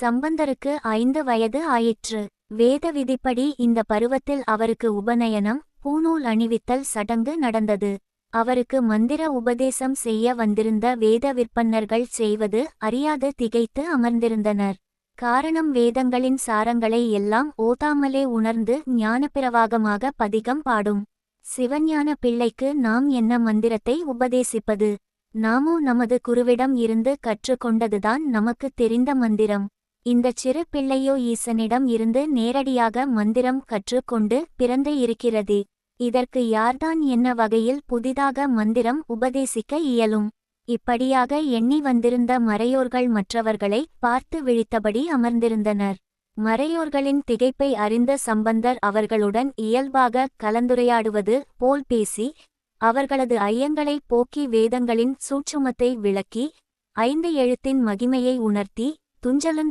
சம்பந்தருக்கு ஐந்து வயது ஆயிற்று. வேத விதிப்படி இந்த பருவத்தில் அவருக்கு உபநயனம் பூநூல் அணிவித்தல் சடங்கு நடந்தது. அவருக்கு மந்திர உபதேசம் செய்ய வந்திருந்த வேத விற்பன்னர்கள் செய்வது அறியாது திகைத்து அமர்ந்திருந்தனர். காரணம் வேதங்களின் சாரங்களை எல்லாம் ஓதாமலே உணர்ந்து ஞானப்பிரவாகமாக பதிகம் பாடும். சிவஞான பிள்ளைக்கு நாம் என்ன மந்திரத்தை உபதேசிப்பது? நாமோ நமது குருவிடம் இருந்து கற்றுக்கொண்டதுதான் நமக்கு தெரிந்த மந்திரம். இந்தச் சிறு பிள்ளையோ ஈசனிடம் இருந்து நேரடியாக மந்திரம் கற்றுக்கொண்டு பிறந்து இருக்கிறது. இதற்கு யார்தான் என்ன வகையில் புதிதாக மந்திரம் உபதேசிக்க இயலும்? இப்படியாக எண்ணி வந்திருந்த மறையோர்கள் மற்றவர்களை பார்த்து விழித்தபடி அமர்ந்திருந்தனர். மறையோர்களின் திகைப்பை அறிந்த சம்பந்தர் அவர்களுடன் இயல்பாக கலந்துரையாடுவது போல் பேசி அவர்களது ஐயங்களை போக்கி வேதங்களின் சூட்சுமத்தை விளக்கி ஐந்து எழுத்தின் மகிமையை உணர்த்தி துஞ்சலன்